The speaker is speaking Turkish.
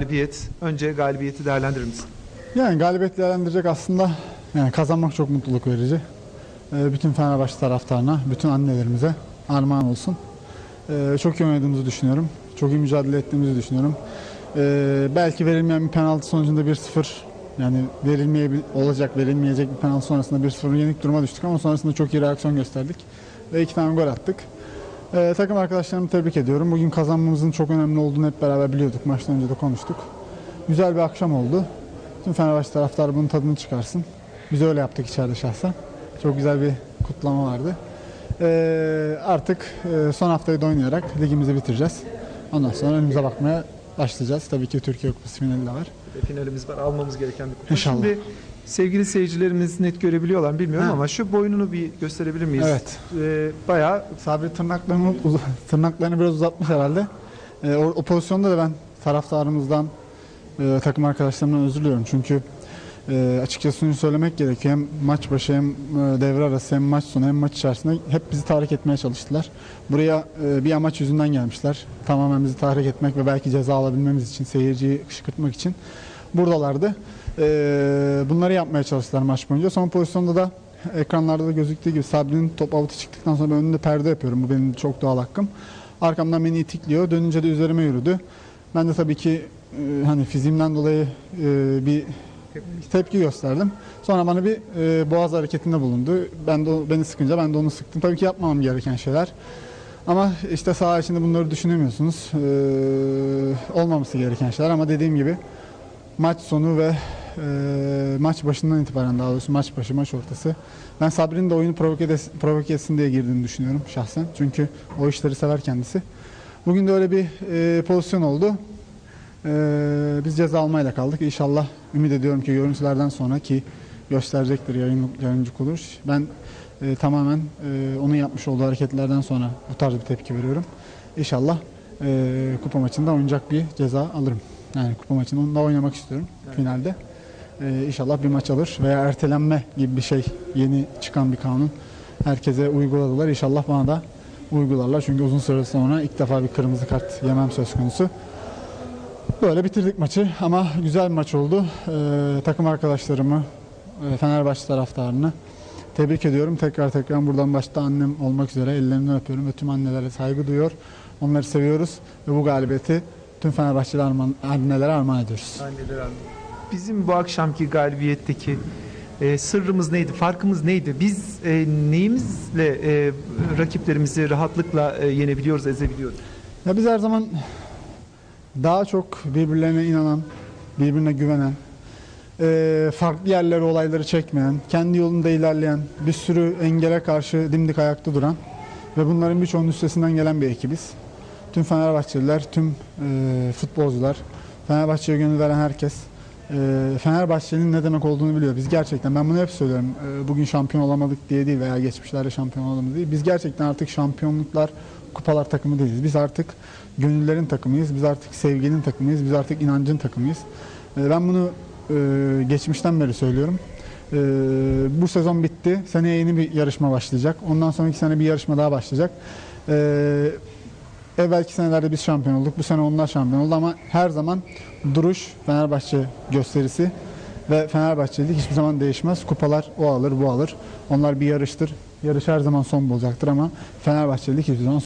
Galibiyet. Önce galibiyeti değerlendirir misin? Yani galibiyet değerlendirecek aslında yani kazanmak çok mutluluk verici. Ee, bütün Fenerbahçe taraftarına, bütün annelerimize armağan olsun. Ee, çok iyi oynadığımızı düşünüyorum. Çok iyi mücadele ettiğimizi düşünüyorum. Ee, belki verilmeyen bir penaltı sonucunda 1-0 yani verilmeye olacak, verilmeyecek bir penaltı sonrasında 1-0 yenik duruma düştük ama sonrasında çok iyi reaksiyon gösterdik ve iki tane gol attık. Ee, takım arkadaşlarımı tebrik ediyorum. Bugün kazanmamızın çok önemli olduğunu hep beraber biliyorduk. Maçtan önce de konuştuk. Güzel bir akşam oldu. Tüm Fenerbahçe taraftarı bunun tadını çıkarsın. Biz öyle yaptık içeride şahsen. Çok güzel bir kutlama vardı. Ee, artık e, son haftayı da oynayarak ligimizi bitireceğiz. Ondan sonra önümüze bakmaya başlayacağız. Tabii ki Türkiye Kupası finali de var. Ve finalimiz var. Almamız gereken bir kupa. İnşallah. Şimdi sevgili seyircilerimiz net görebiliyorlar mı bilmiyorum Ha. ama şu boynunu bir gösterebilir miyiz? Evet. Ee, bayağı Sabri tırnaklarını, uz- tırnaklarını biraz uzatmış herhalde. Ee, o, o pozisyonda da ben taraftarımızdan, e, takım arkadaşlarımdan özür diliyorum. Çünkü e, açıkçası şunu söylemek gerekiyor. Hem maç başı hem e, devre arası hem maç sonu hem maç içerisinde hep bizi tahrik etmeye çalıştılar. Buraya e, bir amaç yüzünden gelmişler. Tamamen bizi tahrik etmek ve belki ceza alabilmemiz için, seyirciyi kışkırtmak için buradalardı. E, bunları yapmaya çalıştılar maç boyunca. Son pozisyonda da ekranlarda da gözüktüğü gibi Sabri'nin top avutu çıktıktan sonra önünde perde yapıyorum. Bu benim çok doğal hakkım. Arkamdan beni itikliyor. Dönünce de üzerime yürüdü. Ben de tabii ki e, hani fiziğimden dolayı e, bir tepki gösterdim. Sonra bana bir e, boğaz hareketinde bulundu. Ben de beni sıkınca ben de onu sıktım. Tabii ki yapmamam gereken şeyler. Ama işte saha içinde bunları düşünemiyorsunuz. E, olmaması gereken şeyler ama dediğim gibi maç sonu ve e, maç başından itibaren daha doğrusu maç başı, maç ortası. Ben Sabri'nin de oyunu provoke, edes- provoke etsin diye girdiğini düşünüyorum şahsen. Çünkü o işleri sever kendisi. Bugün de öyle bir e, pozisyon oldu. E, biz ceza almayla kaldık. İnşallah ümit ediyorum ki görüntülerden sonra ki gösterecektir yayın, yayıncı kuruluş. Ben e, tamamen e, onun yapmış olduğu hareketlerden sonra bu tarz bir tepki veriyorum. İnşallah e, kupa maçında oynayacak bir ceza alırım. Yani kupa maçında onunla oynamak istiyorum finalde. E, inşallah bir maç alır veya ertelenme gibi bir şey yeni çıkan bir kanun herkese uyguladılar. İnşallah bana da uygularlar. Çünkü uzun süre sonra ilk defa bir kırmızı kart yemem söz konusu. Böyle bitirdik maçı ama güzel bir maç oldu. Ee, takım arkadaşlarımı, e, Fenerbahçe taraftarını tebrik ediyorum. Tekrar tekrar buradan başta annem olmak üzere ellerinden öpüyorum ve tüm annelere saygı duyuyor. Onları seviyoruz ve bu galibiyeti tüm Fenerbahçeli armağan, annelere armağan ediyoruz. anneler abi. Bizim bu akşamki galibiyetteki e, sırrımız neydi? Farkımız neydi? Biz e, neyimizle e, rakiplerimizi rahatlıkla e, yenebiliyoruz, ezebiliyoruz? Ya biz her zaman daha çok birbirlerine inanan, birbirine güvenen, eee, farklı yerlere olayları çekmeyen, kendi yolunda ilerleyen, bir sürü engele karşı dimdik ayakta duran ve bunların birçoğunun üstesinden gelen bir ekibiz. Tüm Fenerbahçeliler, tüm eee, futbolcular, Fenerbahçe'ye gönül veren herkes Fenerbahçe'nin ne demek olduğunu biliyor. Biz gerçekten, ben bunu hep söylüyorum, eee, bugün şampiyon olamadık diye değil veya geçmişlerde şampiyon olamadık değil. Biz gerçekten artık şampiyonluklar, kupalar takımı değiliz. Biz artık gönüllerin takımıyız, biz artık sevginin takımıyız, biz artık inancın takımıyız. Eee, ben bunu eee, geçmişten beri söylüyorum. Bu sezon bitti. Seneye yeni bir yarışma başlayacak. Ondan sonraki sene bir yarışma daha başlayacak. Evvelki senelerde biz şampiyon olduk. Bu sene onlar şampiyon oldu ama her zaman duruş Fenerbahçe gösterisi ve Fenerbahçelik hiçbir zaman değişmez. Kupalar o alır bu alır. Onlar bir yarıştır. Yarış her zaman son bulacaktır ama Fenerbahçelik hiçbir zaman